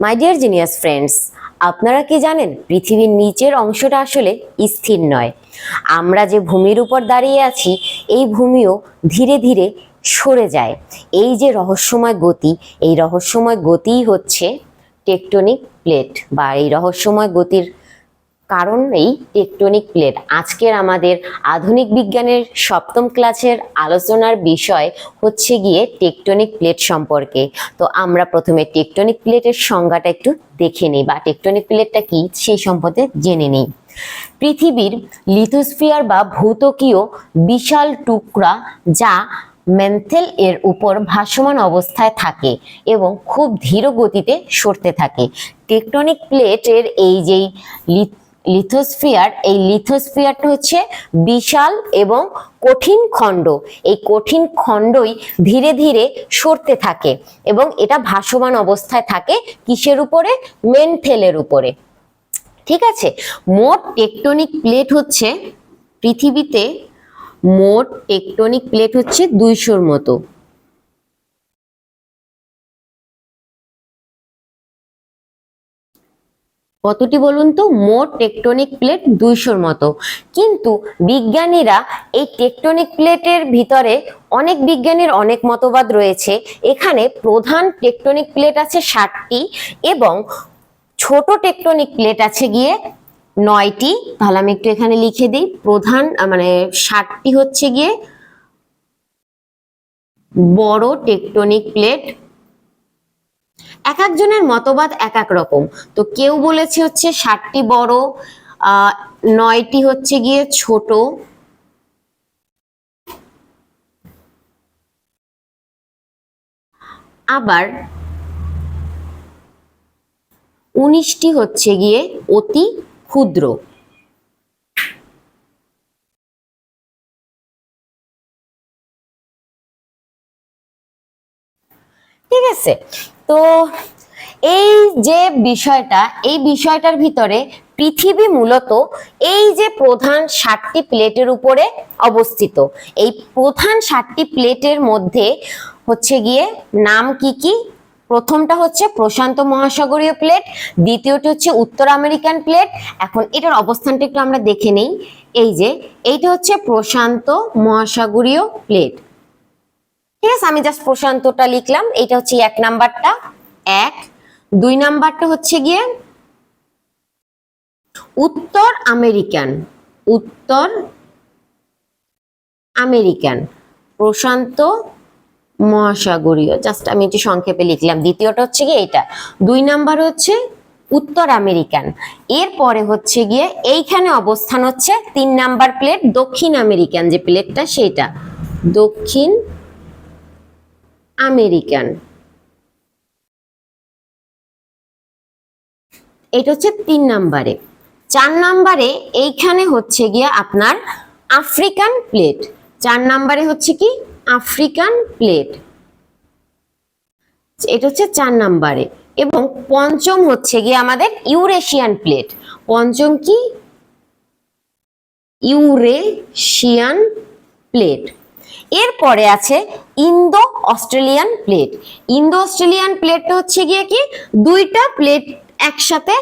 My dear genius friends আপনারা কি জানেন, পৃথিবীর নিচের অংশটা আসলে স্থির নয়। আমরা যে ভূমির উপর দাঁড়িয়ে আছি, এই ভূমিও ধীরে ধীরে সরে যায়। এই যে রহস্যময় গতি, এই রহস্যময় গতিই হচ্ছে টেকটনিক প্লেট বা এই রহস্যময় গতির কারণ এই টেকটনিক প্লেট আজকের আমাদের আধুনিক বিজ্ঞানের সপ্তম ক্লাসের আলোচনার বিষয় হচ্ছে গিয়ে টেকটনিক প্লেট সম্পর্কে। তো আমরা প্রথমে টেকটনিক প্লেটের সংজ্ঞাটা একটু দেখে নিই বা টেকটনিক প্লেটটা কি সেই সম্পর্কে জেনে নিই। পৃথিবীর লিথোস্ফিয়ার বা ভূতকীয় বিশাল টুকরা যা মেন্থেল এর উপর ভাসমান অবস্থায় থাকে এবং খুব ধীর গতিতে সরতে থাকে। টেকটনিক প্লেটের এই যেই লিথোস্ফিয়ার এই লিথোস্ফিয়ারটা হচ্ছে বিশাল এবং কঠিন খণ্ড। এই কঠিন খণ্ডই ধীরে ধীরে সরতে থাকে এবং এটা ভাসমান অবস্থায় থাকে কিসের উপরে? মেন্থেলের উপরে। ঠিক আছে? মোট টেকটনিক প্লেট হচ্ছে পৃথিবীতে মোট টেকটনিক প্লেট হচ্ছে দুইশোর মতো। কতটি বলুন তো? মোট টেকটনিক প্লেট দুইশোর মতো। কিন্তু বিজ্ঞানীরা এই টেকটনিক প্লেটের ভিতরে অনেক বিজ্ঞানীর অনেক মতবাদ রয়েছে। এখানে প্রধান টেকটনিক প্লেট আছে ষাটটি এবং ছোট টেকটনিক প্লেট আছে গিয়ে নয়টি। তাহলে আমি একটু এখানে লিখে দিই। প্রধান মানে ষাটটি হচ্ছে গিয়ে বড় টেকটনিক প্লেট এক একজনের মতবাদ এক এক রকম। তো কেউ বলেছে হচ্ছে ষাটটি বড় নয়টি হচ্ছে গিয়ে ছোট। আবার উনিশটি হচ্ছে গিয়ে অতি ক্ষুদ্র। ঠিক আছে? তো এই যে বিষয়টা, এই বিষয়টার ভিতরে পৃথিবী মূলত এই যে প্রধান ষাটটি প্লেটের উপরে অবস্থিত। এই প্রধান ষাটটি প্লেটের মধ্যে হচ্ছে গিয়ে নাম কি কি? প্রথমটা হচ্ছে প্রশান্ত মহাসাগরীয় প্লেট, দ্বিতীয়টি হচ্ছে উত্তর আমেরিকান প্লেট। এখন এটার অবস্থানটা একটু আমরা দেখে নেই। এই যে, এইটা হচ্ছে প্রশান্ত মহাসাগরীয় প্লেট। ঠিক আছে, আমি জাস্ট প্রশান্তটা লিখলাম। এটা হচ্ছে এক নাম্বারটা, এক। দুই নাম্বারটা হচ্ছে গিয়ে উত্তর আমেরিকান উত্তর আমেরিকান, প্রশান্ত মহাসাগরীয়। জাস্ট আমি একটু সংক্ষেপে লিখলাম। দ্বিতীয়টা হচ্ছে গিয়ে এটা দুই নাম্বার হচ্ছে উত্তর আমেরিকান। এরপরে হচ্ছে গিয়ে এইখানে অবস্থান হচ্ছে তিন নাম্বার প্লেট দক্ষিণ আমেরিকান যে প্লেটটা সেটা দক্ষিণ আমেরিকান। এটা হচ্ছে তিন নাম্বারে। চার নাম্বারে এইখানে হচ্ছে গিয়ে আপনার আফ্রিকান প্লেট। চার নাম্বারে হচ্ছে কি? African plate. এটা হচ্ছে চার নাম্বারে। এবং পঞ্চম হচ্ছে গিয়ে আমাদের ইউরেশিয়ান প্লেট। পঞ্চম কি? Eurasian plate. এরপরে আছে Indo Australian plate. Indo Australian প্লেটটা হচ্ছে গিয়ে কি? দুইটা প্লেট একসাথে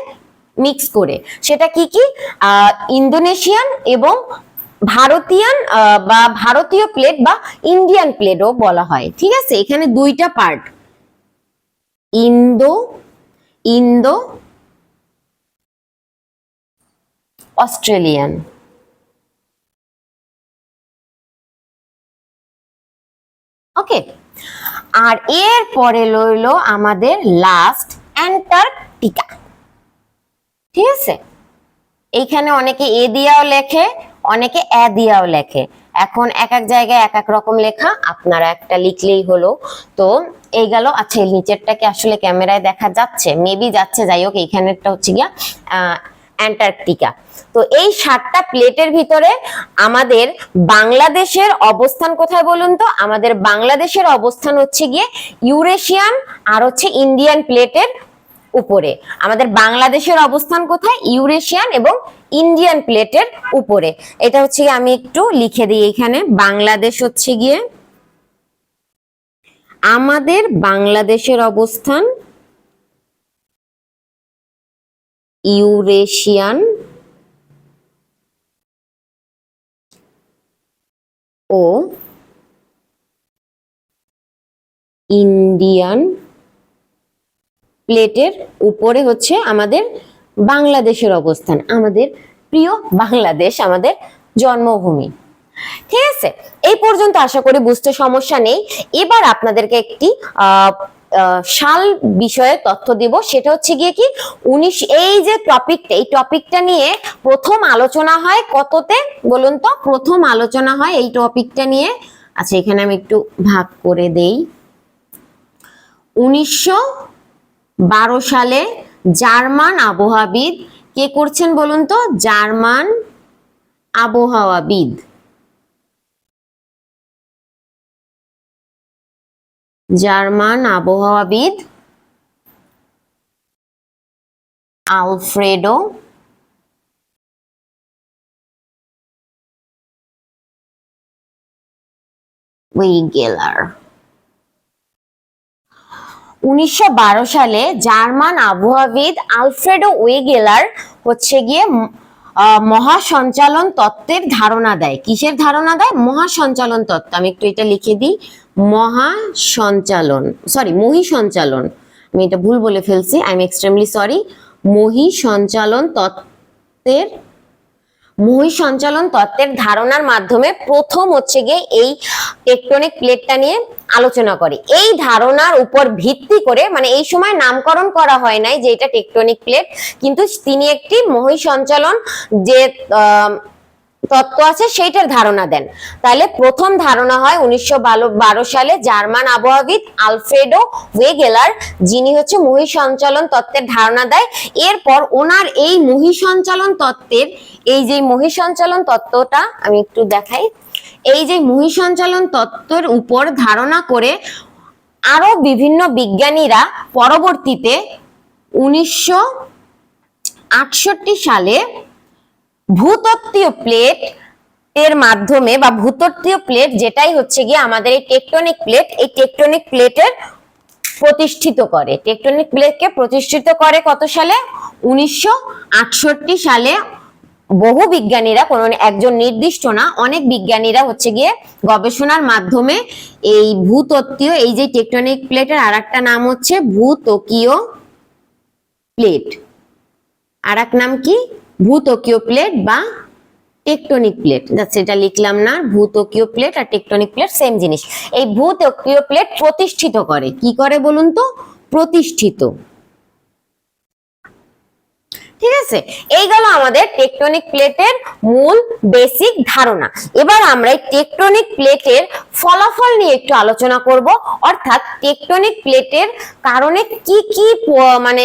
মিক্স করে। সেটা কি কি? ইন্দোনেশিয়ান এবং ভারতীয়ান বা ভারতীয় প্লেট বা ইন্ডিয়ান প্লেটও বলা হয়। ঠিক আছে? এখানে দুইটা part. Indo Indo Australian okay আর এর পরে লইলো আমাদের লাস্ট অ্যান্টার্কটিকা ঠিক আছে? এইখানে অনেকে এ দিয়াও লেখে, অনেকে এ দিয়াও লেখে। এখন এক এক জায়গায় এক এক রকম লেখা, আপনারা একটা লিখলেই হলো। তো এই গেল আচ্ছা নিচেরটাকে আসলে ক্যামেরায় দেখা যাচ্ছে? মেবি যাচ্ছে, যাই হোক, এইখানেরটা হচ্ছে গিয়া অ্যান্টার্কটিকা। তো এই সাতটা প্লেটের ভিতরে আমাদের বাংলাদেশের অবস্থান কোথায় বলুন তো? আমাদের বাংলাদেশের অবস্থান হচ্ছে গিয়ে ইউরেশিয়ান আর হচ্ছে ইন্ডিয়ান প্লেটের উপরে। আমাদের বাংলাদেশের অবস্থান কোথায়? ইউরেশিয়ান এবং ইন্ডিয়ান প্লেটের উপরে। এটা হচ্ছে আমি একটু লিখে দিই এখানে। বাংলাদেশ হচ্ছে গিয়ে আমাদের বাংলাদেশের অবস্থান ইউরেশিয়ান ও ইন্ডিয়ান প্লেটের উপরে হচ্ছে আমাদের বাংলাদেশের অবস্থান, আমাদের প্রিয় বাংলাদেশ, আমাদের জন্মভূমি। ঠিক আছে? এই পর্যন্ত আশা করি বুঝতে সমস্যা নেই। এবার আপনাদেরকে একটি সাল বিষয়ে তথ্য দিব। সেটা হচ্ছে গিয়ে কি, উনিশ, এই যে টপিকটা এই টপিকটা নিয়ে প্রথম আলোচনা হয় কততে বলুন তো? প্রথম আলোচনা হয় এই টপিকটা নিয়ে। আচ্ছা এখানে আমি একটু ভাগ করে দেই। উনিশশো বারো সালে জার্মান আবহাওয়াবিদ কে করছেন বলুন তো? জার্মান আবহাওয়াবিদ। জার্মান আবহাওয়াবিদ আলফ্রেডো উইগেলার। উনিশশো সালে জার্মান আবহাওয়াবিদ আলফ্রেডো ওয়েগেলার হচ্ছে গিয়ে মহাসঞ্চালন তত্ত্বের ধারণা দেয়। কিসের ধারণা দেয়? মহাসঞ্চালন তত্ত্ব। আমি একটু এটা লিখে দিই। মহাসঞ্চালন সরি মহি সঞ্চালন আমি এটা ভুল বলে ফেলছি আই এম এক্সট্রিমলি সরি সঞ্চালন তত্ত্বের মহিসঞ্চালন তত্ত্বের ধারণার মাধ্যমে প্রথম হচ্ছে গিয়ে এই টেকটনিক প্লেটটা নিয়ে আলোচনা করে। এই ধারণার উপর ভিত্তি করে মানে এই সময় নামকরণ করা হয় নাই যে এটা টেকটনিক প্লেট কিন্তু তিনি একটি মহিসঞ্চালন যে আহ, তত্ত্ব আছে, সেইটার ধারণা দেন। তাহলে প্রথম ধারণা হয় উনিশশো বারো সালে জার্মান আবহাওয়াবিদ আলফ্রেডো ওয়েগেলার, যিনি হচ্ছে মহিসঞ্চালন তত্ত্বের ধারণা দেয়। এরপর ওনার এই মহিসঞ্চালন তত্ত্বের, এই যে মহিসঞ্চালন তত্ত্বটা, আমি একটু দেখাই। এই যে মহিসঞ্চালন তত্ত্বের উপর ধারণা করে আরও বিভিন্ন বিজ্ঞানীরা পরবর্তীতে উনিশশো আটষট্টি সালে ভূতত্ত্বীয় প্লেট এর মাধ্যমে বা ভূতত্ত্বীয় প্লেট যেটাই হচ্ছে গিয়ে আমাদের এই টেকটনিক প্লেট এই টেকটনিক প্লেটের প্রতিষ্ঠিত করে। টেকটনিক প্লেটকে প্রতিষ্ঠিত করে কত সালে? উনিশশো আটষট্টি সালে বহু বিজ্ঞানীরা, কোনো একজন নির্দিষ্ট না, অনেক বিজ্ঞানীরা হচ্ছে গিয়ে গবেষণার মাধ্যমে এই ভূতত্ত্বীয়, এই যে টেকটনিক প্লেটের আর একটা নাম হচ্ছে ভূতকীয় প্লেট আর এক নাম কি? ভূতকীয় প্লেট বা টেকটনিক প্লেট যাচ্ছে এটা লিখলাম না ভূতকীয় প্লেট আর টেকটনিক প্লেট সেম জিনিস। এই ভূতকীয় প্লেট প্রতিষ্ঠিত করে। কি করে বলুন তো? প্রতিষ্ঠিত। ঠিক আছে? এই গেল আমাদের টেকটনিক প্লেটের মূল বেসিক ধারণা। এবার আমরা টেকটনিক প্লেটের ফলাফল নিয়ে একটু আলোচনা করব। অর্থাৎ টেকটনিক প্লেটের কারণে কি কি মানে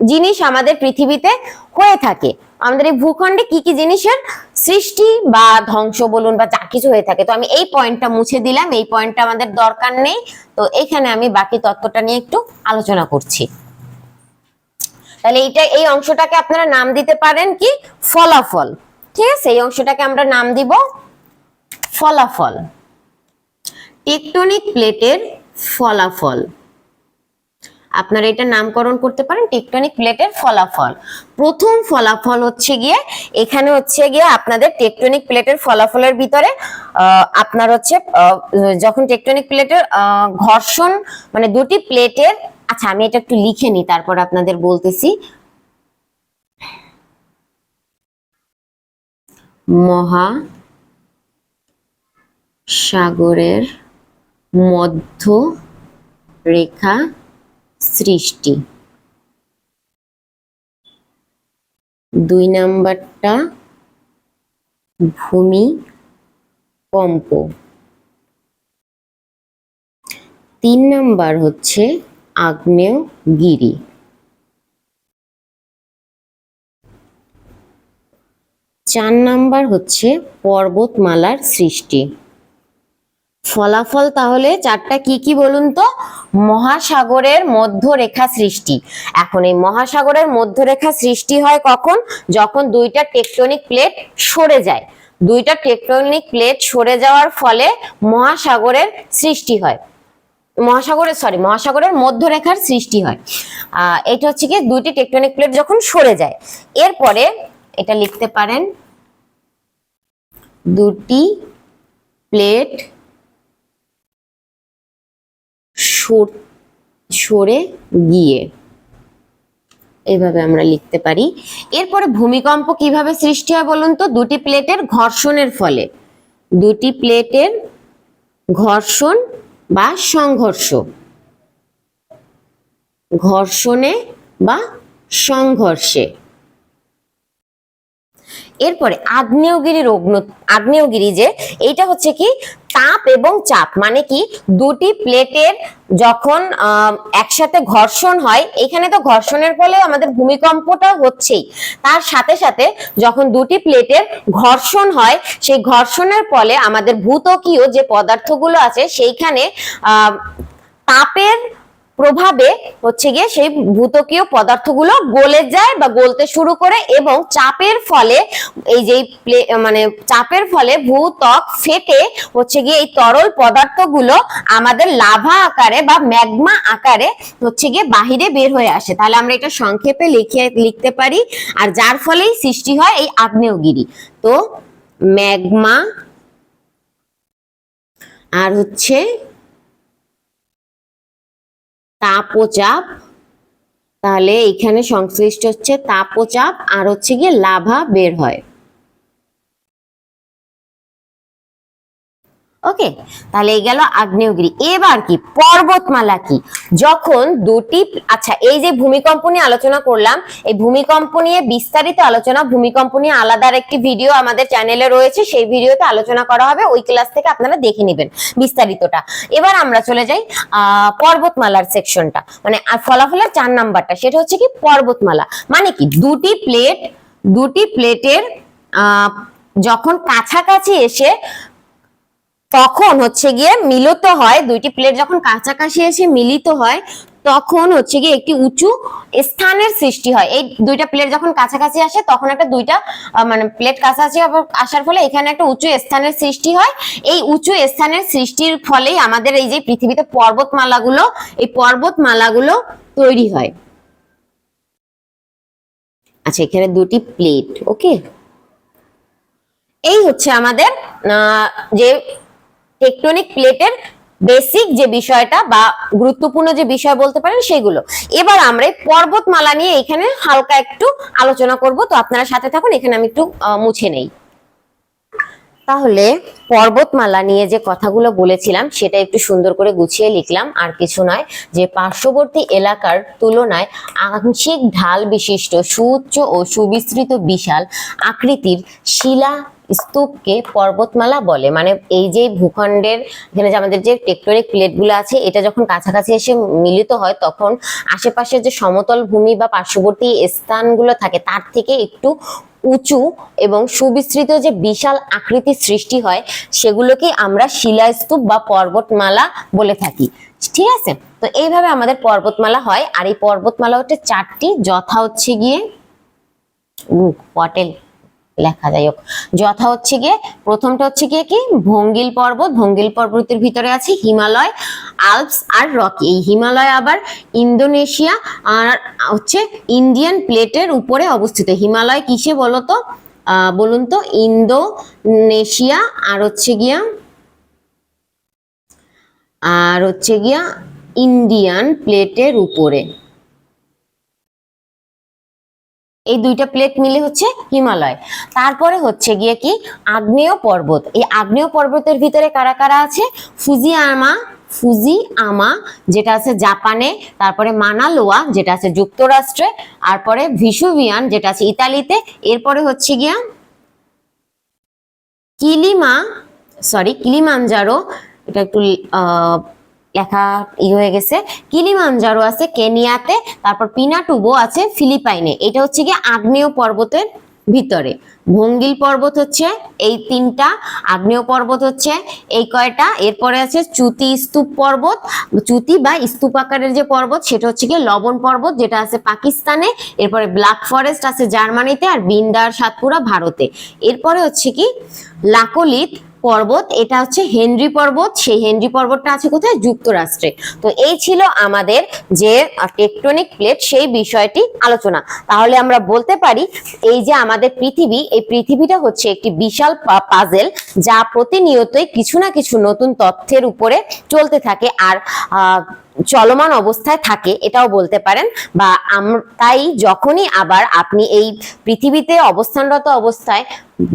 জিনিস আমাদের পৃথিবীতে হয়ে থাকে। আমাদের এই ভূখণ্ডে কি কি জিনিসের সৃষ্টি বা ধ্বংস বলুন বা যা কিছু হয়ে থাকে। তো আমি এই পয়েন্টটা মুছে দিলাম, এই পয়েন্টটা আমাদের দরকার নেই। তো এখানে আমি বাকি তত্ত্বটা নিয়ে একটু আলোচনা করছি। তাহলে এইটা, এই অংশটাকে আপনারা নাম দিতে পারেন কি? ফলাফল। ঠিক আছে? এই অংশটাকে আমরা নাম দিব ফলাফল। টেকটনিক প্লেটের ফলাফল। আপনারা এটা নামকরণ করতে পারেন টেকটনিক প্লেটের ফলাফল। প্রথম ফলাফল হচ্ছে গিয়ে, এখানে হচ্ছে গিয়ে আপনাদের টেকটনিক প্লেটের ফলাফলের ভিতরে আপনার হচ্ছে যখন টেকটনিক প্লেটের ঘর্ষণ মানে দুটি প্লেটের আচ্ছা আমি এটা একটু লিখে নিই, তারপর আপনাদের বলতেছি। মহা সাগরের মধ্য রেখা সৃষ্টি। দুই নাম্বারটা ভূমি কম্প। তিন নাম্বার হচ্ছে আগ্নেয়গিরি চার নাম্বার হচ্ছে পর্বতমালার সৃষ্টি। ফলাফল তাহলে চারটা কি কি বলুন তো? মহাসাগরের মধ্যরেখা সৃষ্টি। এখন এই মহাসাগরের মধ্যরেখা সৃষ্টি হয় কখন? যখন দুইটা টেকটনিক প্লেট সরে যায়। দুইটা টেকটনিক প্লেট সরে যাওয়ার ফলে মহাসাগরের সৃষ্টি হয়। মহাসাগরের সরি মহাসাগরের মধ্যরেখার সৃষ্টি হয়। এটা হচ্ছে কি দুইটি টেকটনিক প্লেট যখন সরে যায়। এরপরে এটা লিখতে পারেন, দুটি প্লেট সর- গিয়ে এইভাবে আমরা লিখতে পারি। এরপরে ভূমিকম্প কীভাবে সৃষ্টি হয় বলুন তো? দুটি প্লেটের ঘর্ষণের ফলে। দুটি প্লেটের ঘর্ষণ বা সংঘর্ষ। ঘর্ষণে বা সংঘর্ষে। এরপরে আগ্নেয়গিরির অগ্ন আগ্নেয়গিরি যে, এইটা হচ্ছে কি তাপ এবং চাপ মানে কি দুটি প্লেটের যখন একসাথে ঘর্ষণ হয়, এখানে তো ঘর্ষণের ফলে আমাদের ভূমিকম্পটা হচ্ছেই। তার সাথে সাথে যখন দুটি প্লেটের ঘর্ষণ হয়, সেই ঘর্ষণের ফলে আমাদের ভূতকীয় যে পদার্থগুলো আছে, সেইখানে তাপের প্রভাবে হচ্ছে গিয়ে সেই ভূতকীয় পদার্থগুলো গলে যায় বা গলতে শুরু করে এবং চাপের ফলে এই যে মানে চাপের ফলে ভূত্বক ফেটে হচ্ছে গিয়ে এই তরল পদার্থগুলো আমাদের লাভা আকারে বা ম্যাগমা আকারে হচ্ছে গিয়ে বাহিরে বের হয়ে আসে। তাহলে আমরা এটা সংক্ষেপে লিখে, লিখতে পারি। আর যার ফলেই সৃষ্টি হয় এই আগ্নেয়গিরি। তো ম্যাগমা আর হচ্ছে তাপচাপ তাহলে এখানে সংশ্লিষ্ট হচ্ছে তাপচাপ আর হচ্ছে গিয়ে লাভা বের হয়। ওকে, তাহলে এই গেল আগ্নেয়গিরি। এবার কি, পর্বতমালা কি? যখন দুটি আচ্ছা এই যে ভূমিকম্প নিয়ে আলোচনা করলাম, এই ভূমিকম্প নিয়ে বিস্তারিত আলোচনা, ভূমিকম্প নিয়ে আলাদা আর একটি ভিডিও আমাদের চ্যানেলে রয়েছে, সেই ভিডিওতে আলোচনা করা হবে, ওই ক্লাস থেকে আপনারা দেখে নেবেন বিস্তারিতটা। এবার আমরা চলে যাই আহ পর্বতমালার সেকশনটা মানে আর ফলাফলের চার নাম্বারটা, সেটা হচ্ছে কি, পর্বতমালা। মানে কি, দুটি প্লেট দুটি প্লেটের যখন কাছাকাছি এসে তখন হচ্ছে গিয়ে মিলিত হয়, দুইটি প্লেট যখন কাছাকাছি এসে মিলিত হয়, তখন হচ্ছে গিয়ে একটি উঁচু স্থানের সৃষ্টি হয়। এই দুইটা প্লেট যখন কাছাকাছি আসে, তখন একটা দুইটা মানে প্লেট কাছাকাছি আসার ফলে এখানে একটা উঁচু স্থানের সৃষ্টি হয়। এই উঁচু স্থানের সৃষ্টির ফলেই আমাদের এই যে পৃথিবীতে পর্বতমালাগুলো, এই পর্বতমালাগুলো তৈরি হয়। আচ্ছা এখানে দুটি প্লেট ওকে এই হচ্ছে আমাদের যে টেকটনিক প্লেটের বেসিক যে বিষয়টা বা গুরুত্বপূর্ণ যে বিষয় বলতে পারেন সেগুলো। এবার আমরা পর্বতমালা নিয়ে এখানে হালকা একটু আলোচনা করব। তো আপনারা সাথে থাকুন, এখানে আমি একটু মুছে নেই। তাহলে পর্বতমালা নিয়ে যে কথাগুলো বলেছিলাম, সেটা একটু সুন্দর করে গুছিয়ে লিখলাম, আর কিছু নয়। যে পার্শ্ববর্তী এলাকার তুলনায় আংশিক ঢাল বিশিষ্ট, সুউচ্চ ও সুবিস্তৃত বিশাল আকৃতির শিলা স্তূপকে পর্বতমালা বলে। মানে এই যে ভূখণ্ডের এখানে যে আমাদের যে টেকটনিক প্লেটগুলো আছে, এটা যখন কাছাকাছি এসে মিলিত হয়, তখন আশেপাশের যে সমতল ভূমি বা পার্শ্ববর্তী স্থানগুলো থাকে, তার থেকে একটু উঁচু এবং সুবিস্তৃত যে বিশাল আকৃতির সৃষ্টি হয়, সেগুলোকে আমরা শিলাস্তূপ বা পর্বতমালা বলে থাকি। ঠিক আছে? তো এইভাবে আমাদের পর্বতমালা হয়, আর এই পর্বতমালা হচ্ছে চারটি। যথা হচ্ছে গিয়ে পটেল লেখা যাই হোক। যথা হচ্ছে গিয়ে, প্রথমটা হচ্ছে গিয়ে কি? ভঙ্গিল পর্বত। ভঙ্গিল পর্বতের ভিতরে আছে হিমালয় আলপস আর রকি। এই হিমালয় আবার ইন্দোনেশিয়া আর হচ্ছে ইন্ডিয়ান প্লেটের উপরে অবস্থিত। হিমালয় কিসে বলতো? আহ বলুন তো, ইন্দোনেশিয়া আর হচ্ছে গিয়া, আর হচ্ছে গিয়া ইন্ডিয়ান প্লেটের উপরে। এই দুইটা প্লেট মিলে হচ্ছে হিমালয়। তারপরে হচ্ছে গিয়ে কি? আগ্নেয় পর্বত। এই আগ্নেয় পর্বতের ভিতরে কারা কারা আছে? ফুজিয়ামা ফুজি আমা যেটা আছে জাপানে তারপরে মানালোয়া যেটা আছে যুক্তরাষ্ট্রে, তারপরে ভিসুভিয়ান যেটা আছে ইতালিতে, এরপরে হচ্ছে গিয়া কিলিমা সরি কিলিমানজারো এটা একটু লেখা ই হয়ে গেছে। কিলিমানজারো আছে কেনিয়াতে, তারপর পিনাটুবো আছে ফিলিপাইনে। এটা হচ্ছে গিয়ে আগ্নেয় পর্বতের ভিতরে। ভঙ্গিল পর্বত হচ্ছে এই তিনটা, আগ্নেয় পর্বত হচ্ছে এই কয়টা। এরপরে আছে চুতি স্তূপ পর্বত। চুতি বা স্তূপ আকারের যে পর্বত, সেটা হচ্ছে গিয়ে লবণ পর্বত, যেটা আছে পাকিস্তানে। এরপরে ব্ল্যাক ফরেস্ট আছে জার্মানিতে আর বিন্দার সাতপুরা ভারতে। এরপরে হচ্ছে কি লাকলিত পর্বত, এটা হচ্ছে হেনরি পর্বত। সেই হেনরি পর্বতটা আছে কোথায়? যুক্তরাষ্ট্রে। তো এই ছিল আমাদের যে টেকটনিক প্লেট সেই বিষয়টি আলোচনা। তাহলে আমরা বলতে পারি, এই যে আমাদের পৃথিবী, এই পৃথিবীটা হচ্ছে একটি বিশাল পাজেল যা প্রতিনিয়তই কিছু না কিছু নতুন তথ্যের উপরে চলতে থাকে আর চলমান অবস্থায় থাকে, এটাও বলতে পারেন। বা তাই যখনই আবার আপনি এই পৃথিবীতে অবস্থানরত অবস্থায়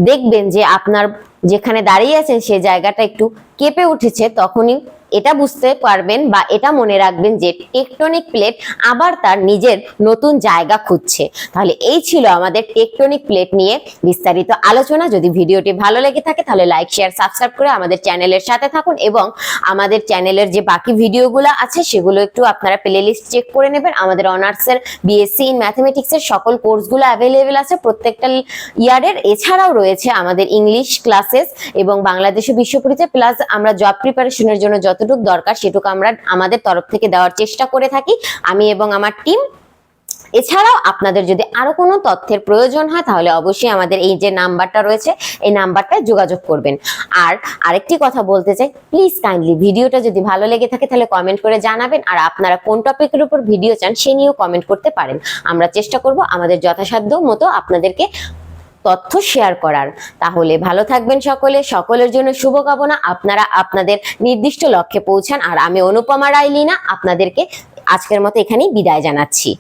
দেখবেন যে আপনার যেখানে দাঁড়িয়ে আছেন সে জায়গাটা একটু কেঁপে উঠেছে তখনই এটা বুঝতে পারবেন বা এটা মনে রাখবেন যে টেকটনিক প্লেট আবার তার নিজের নতুন জায়গা খুঁজছে। তাহলে এই ছিল আমাদের টেকটনিক প্লেট নিয়ে বিস্তারিত আলোচনা। যদি ভিডিওটি ভালো লেগে থাকে, তাহলে লাইক, শেয়ার, সাবস্ক্রাইব করে আমাদের চ্যানেলের সাথে থাকুন এবং আমাদের চ্যানেলের যে বাকি ভিডিওগুলো আছে, সেগুলো একটু আপনারা প্লে লিস্ট চেক করে নেবেন। আমাদের অনার্সের বিএসসি ইন ম্যাথমেটিক্সের সকল কোর্সগুলো অ্যাভেলেবেল আছে প্রত্যেকটা ইয়ারের। এছাড়াও রয়েছে আমাদের ইংলিশ ক্লাসেস এবং বাংলাদেশে বিশ্ব পরিচয় প্লাস আমরা জব প্রিপারেশনের জন্য যতটুকু দরকার সেটুকু আমরা আমাদের তরফ থেকে দেওয়ার চেষ্টা করে থাকি। আমি এবং আমার টিম এছাড়াও আপনাদের যদি আরও কোনো তথ্যের প্রয়োজন হয়, তাহলে অবশ্যই আমাদের এই যে নাম্বারটা রয়েছে, এই নাম্বারটায় যোগাযোগ করবেন। আর আরেকটি কথা বলতে চাই প্লিজ কাইন্ডলি ভিডিওটা যদি ভালো লেগে থাকে, তাহলে কমেন্ট করে জানাবেন। আর আপনারা কোন টপিকের উপর ভিডিও চান, সে নিয়েও কমেন্ট করতে পারেন। আমরা চেষ্টা করব আমাদের যথাসাধ্য মতো আপনাদেরকে তথ্য শেয়ার করার। তাহলে ভালো থাকবেন সকলে। সকলের জন্য শুভকামনা। আপনারা আপনাদের নির্দিষ্ট লক্ষ্যে পৌঁছান। আর আমি অনুপমা রায়, লীনা, আপনাদেরকে আজকের মতো এখানেই বিদায় জানাচ্ছি।